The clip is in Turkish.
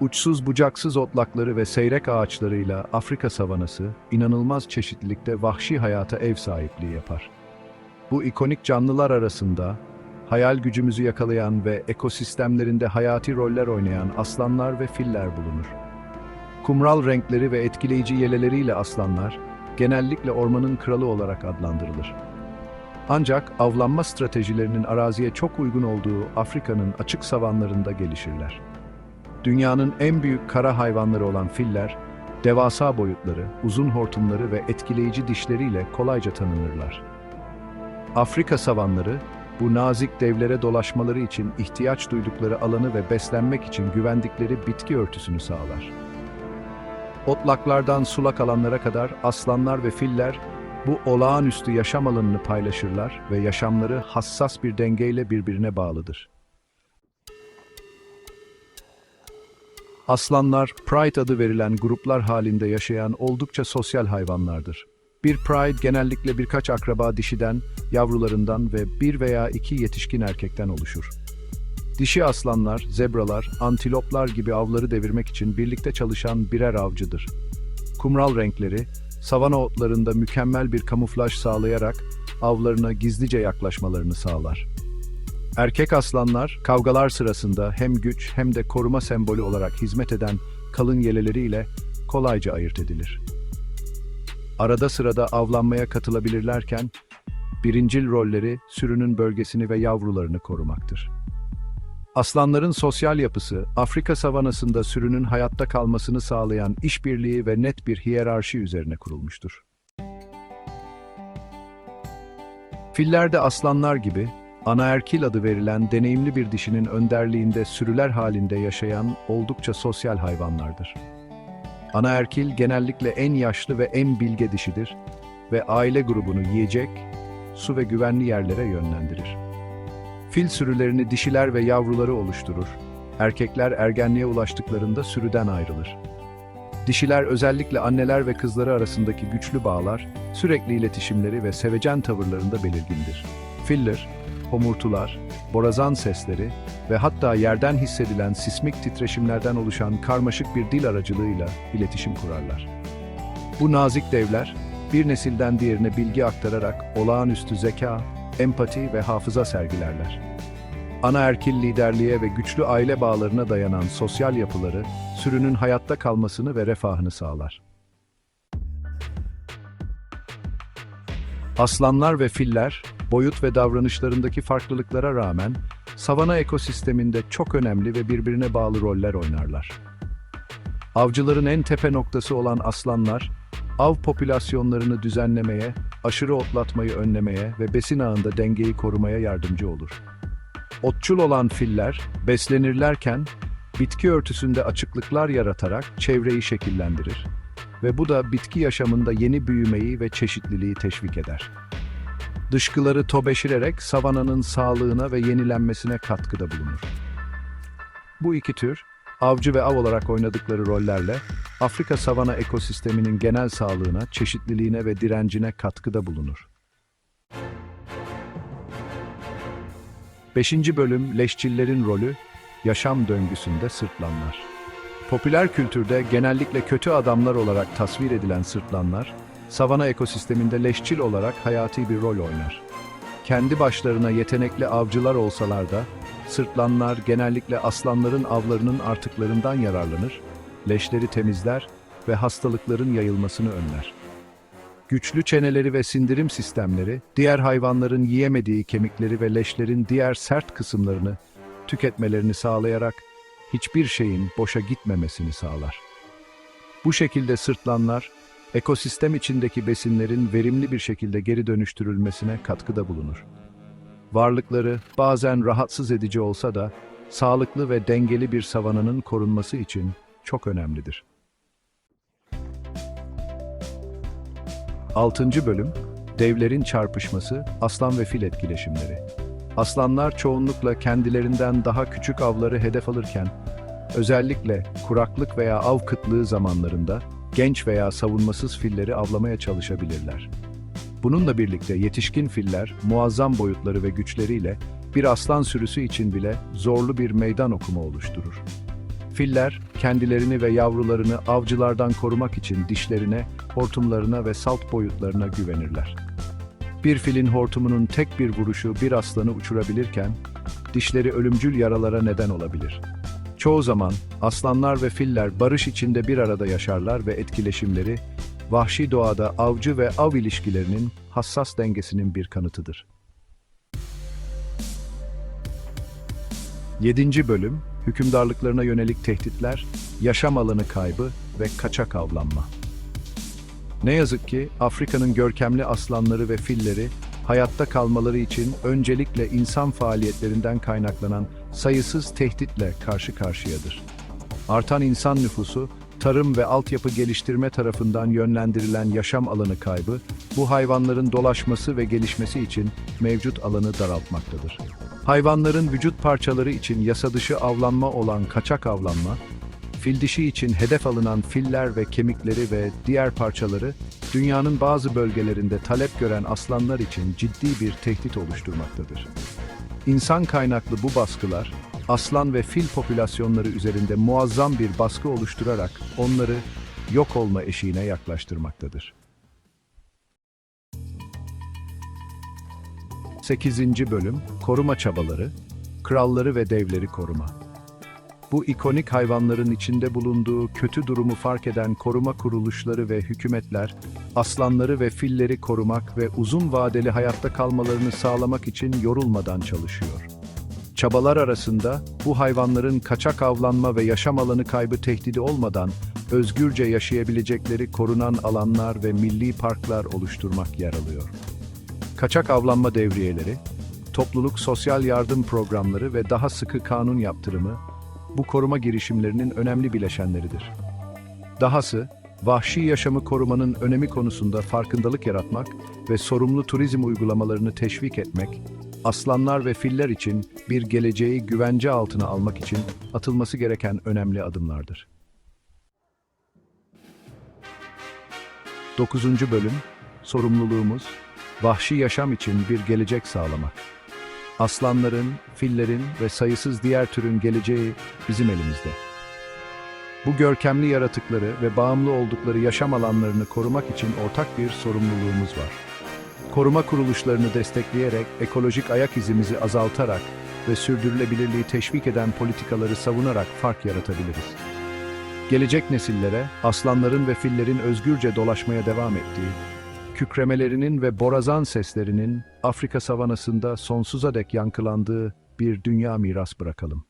Uçsuz bucaksız otlakları ve seyrek ağaçlarıyla Afrika savanası inanılmaz çeşitlilikte vahşi hayata ev sahipliği yapar. Bu ikonik canlılar arasında hayal gücümüzü yakalayan ve ekosistemlerinde hayati roller oynayan aslanlar ve filler bulunur. Kumral renkleri ve etkileyici yeleleriyle aslanlar genellikle ormanın kralı olarak adlandırılır. Ancak avlanma stratejilerinin araziye çok uygun olduğu Afrika'nın açık savanlarında gelişirler. Dünyanın en büyük kara hayvanları olan filler, devasa boyutları, uzun hortumları ve etkileyici dişleriyle kolayca tanınırlar. Afrika savanları, bu nazik devlere dolaşmaları için ihtiyaç duydukları alanı ve beslenmek için güvendikleri bitki örtüsünü sağlar. Otlaklardan sulak alanlara kadar aslanlar ve filler bu olağanüstü yaşam alanını paylaşırlar ve yaşamları hassas bir dengeyle birbirine bağlıdır. Aslanlar, pride adı verilen gruplar halinde yaşayan oldukça sosyal hayvanlardır. Bir pride genellikle birkaç akraba dişiden, yavrularından ve bir veya iki yetişkin erkekten oluşur. Dişi aslanlar, zebralar, antiloplar gibi avları devirmek için birlikte çalışan birer avcıdır. Kumral renkleri, savana otlarında mükemmel bir kamuflaj sağlayarak avlarına gizlice yaklaşmalarını sağlar. Erkek aslanlar, kavgalar sırasında hem güç hem de koruma sembolü olarak hizmet eden kalın yeleleriyle kolayca ayırt edilir. Arada sırada avlanmaya katılabilirlerken, birincil rolleri sürünün bölgesini ve yavrularını korumaktır. Aslanların sosyal yapısı, Afrika savanasında sürünün hayatta kalmasını sağlayan işbirliği ve net bir hiyerarşi üzerine kurulmuştur. Filler de aslanlar gibi, anaerkil adı verilen deneyimli bir dişinin önderliğinde sürüler halinde yaşayan oldukça sosyal hayvanlardır. Anaerkil genellikle en yaşlı ve en bilge dişidir ve aile grubunu yiyecek, su ve güvenli yerlere yönlendirir. Fil sürülerini dişiler ve yavruları oluşturur. Erkekler ergenliğe ulaştıklarında sürüden ayrılır. Dişiler özellikle anneler ve kızları arasındaki güçlü bağlar, sürekli iletişimleri ve sevecen tavırlarında belirgindir. Filler, homurtular, borazan sesleri ve hatta yerden hissedilen sismik titreşimlerden oluşan karmaşık bir dil aracılığıyla iletişim kurarlar. Bu nazik devler, bir nesilden diğerine bilgi aktararak olağanüstü zeka, empati ve hafıza sergilerler. Anaerkil liderliğe ve güçlü aile bağlarına dayanan sosyal yapıları, sürünün hayatta kalmasını ve refahını sağlar. Aslanlar ve filler, boyut ve davranışlarındaki farklılıklara rağmen, savana ekosisteminde çok önemli ve birbirine bağlı roller oynarlar. Avcıların en tepe noktası olan aslanlar, av popülasyonlarını düzenlemeye, aşırı otlatmayı önlemeye ve besin ağında dengeyi korumaya yardımcı olur. Otçul olan filler, beslenirlerken, bitki örtüsünde açıklıklar yaratarak çevreyi şekillendirir ve bu da bitki yaşamında yeni büyümeyi ve çeşitliliği teşvik eder. Dışkıları tobeşirerek savananın sağlığına ve yenilenmesine katkıda bulunur. Bu iki tür, avcı ve av olarak oynadıkları rollerle Afrika savana ekosisteminin genel sağlığına, çeşitliliğine ve direncine katkıda bulunur. 5. bölüm Leşçillerin rolü, yaşam döngüsünde sırtlanlar. Popüler kültürde genellikle kötü adamlar olarak tasvir edilen sırtlanlar, savana ekosisteminde leşçil olarak hayati bir rol oynar. Kendi başlarına yetenekli avcılar olsalar da, sırtlanlar genellikle aslanların avlarının artıklarından yararlanır, leşleri temizler ve hastalıkların yayılmasını önler. Güçlü çeneleri ve sindirim sistemleri, diğer hayvanların yiyemediği kemikleri ve leşlerin diğer sert kısımlarını tüketmelerini sağlayarak hiçbir şeyin boşa gitmemesini sağlar. Bu şekilde sırtlanlar, ekosistem içindeki besinlerin verimli bir şekilde geri dönüştürülmesine katkıda bulunur. Varlıkları bazen rahatsız edici olsa da, sağlıklı ve dengeli bir savananın korunması için çok önemlidir. 6. bölüm Devlerin çarpışması, aslan ve fil etkileşimleri. Aslanlar çoğunlukla kendilerinden daha küçük avları hedef alırken, özellikle kuraklık veya av kıtlığı zamanlarında genç veya savunmasız filleri avlamaya çalışabilirler. Bununla birlikte yetişkin filler muazzam boyutları ve güçleriyle bir aslan sürüsü için bile zorlu bir meydan okuma oluşturur. Filler, kendilerini ve yavrularını avcılardan korumak için dişlerine, hortumlarına ve salt boyutlarına güvenirler. Bir filin hortumunun tek bir vuruşu bir aslanı uçurabilirken, dişleri ölümcül yaralara neden olabilir. Çoğu zaman aslanlar ve filler barış içinde bir arada yaşarlar ve etkileşimleri, vahşi doğada avcı ve av ilişkilerinin hassas dengesinin bir kanıtıdır. 7. Bölüm, hükümdarlıklarına yönelik tehditler, yaşam alanı kaybı ve kaçak avlanma. Ne yazık ki Afrika'nın görkemli aslanları ve filleri hayatta kalmaları için öncelikle insan faaliyetlerinden kaynaklanan sayısız tehditle karşı karşıyadır. Artan insan nüfusu, tarım ve altyapı geliştirme tarafından yönlendirilen yaşam alanı kaybı, bu hayvanların dolaşması ve gelişmesi için mevcut alanı daraltmaktadır. Hayvanların vücut parçaları için yasa dışı avlanma olan kaçak avlanma, fil dişi için hedef alınan filler ve kemikleri ve diğer parçaları, dünyanın bazı bölgelerinde talep gören aslanlar için ciddi bir tehdit oluşturmaktadır. İnsan kaynaklı bu baskılar, aslan ve fil popülasyonları üzerinde muazzam bir baskı oluşturarak onları yok olma eşiğine yaklaştırmaktadır. 8. Bölüm Koruma Çabaları Kralları ve Devleri Koruma Bu ikonik hayvanların içinde bulunduğu kötü durumu fark eden koruma kuruluşları ve hükümetler, aslanları ve filleri korumak ve uzun vadeli hayatta kalmalarını sağlamak için yorulmadan çalışıyor. Çabalar arasında bu hayvanların kaçak avlanma ve yaşam alanı kaybı tehdidi olmadan özgürce yaşayabilecekleri korunan alanlar ve milli parklar oluşturmak yer alıyor. Kaçak avlanma devriyeleri, topluluk sosyal yardım programları ve daha sıkı kanun yaptırımı bu koruma girişimlerinin önemli bileşenleridir. Dahası, vahşi yaşamı korumanın önemi konusunda farkındalık yaratmak ve sorumlu turizm uygulamalarını teşvik etmek, aslanlar ve filler için bir geleceği güvence altına almak için atılması gereken önemli adımlardır. 9. Bölüm Sorumluluğumuz, vahşi yaşam için bir gelecek sağlamak. Aslanların, fillerin ve sayısız diğer türün geleceği bizim elimizde. Bu görkemli yaratıkları ve bağımlı oldukları yaşam alanlarını korumak için ortak bir sorumluluğumuz var. Koruma kuruluşlarını destekleyerek, ekolojik ayak izimizi azaltarak ve sürdürülebilirliği teşvik eden politikaları savunarak fark yaratabiliriz. Gelecek nesillere aslanların ve fillerin özgürce dolaşmaya devam ettiği, kükremelerinin ve borazan seslerinin Afrika savanasında sonsuza dek yankılandığı bir dünya miras bırakalım.